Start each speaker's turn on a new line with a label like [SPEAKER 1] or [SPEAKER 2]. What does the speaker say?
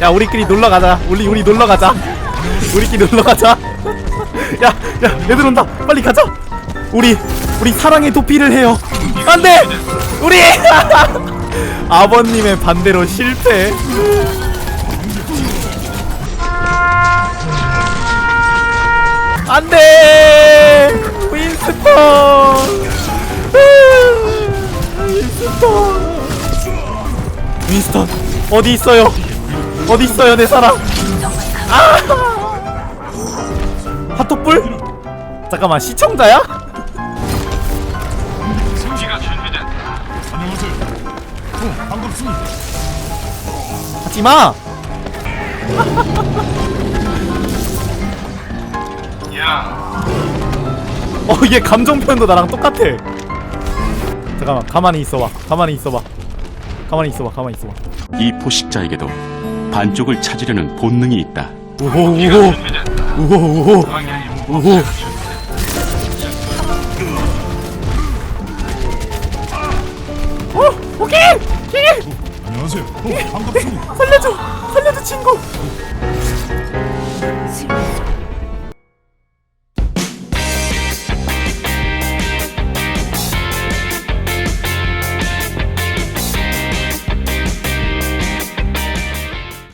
[SPEAKER 1] 야 우리끼리 놀러 가자. 우리 우리 놀러 가자. 우리끼리 놀러 가자. 야, 야, 애들 온다. 빨리 가자. 우리 우리 사랑의 도피를 해요. 안돼. 우리 아버님의 반대로 실패. 안돼. 윈스턴. 윈스턴 어디 있어요? 어디 있어요 내 사랑? 아! 핫도불? 잠깐만 시청자야?
[SPEAKER 2] 안녕하세요. 어.
[SPEAKER 1] 하지마! 어 얘 감정 표현도 나랑 똑같아 잠깐만 가만히 있어봐. 가만히 있어봐. 가만히 있어봐 가만히 있어봐.
[SPEAKER 3] 이 포식자에게도 반쪽을 찾으려는 본능이 있다.
[SPEAKER 1] 우호 우호 우호 우호 우호 어? 오케이! 오케이!
[SPEAKER 2] 안녕하세요. 어, 반갑습니다.
[SPEAKER 1] 살려줘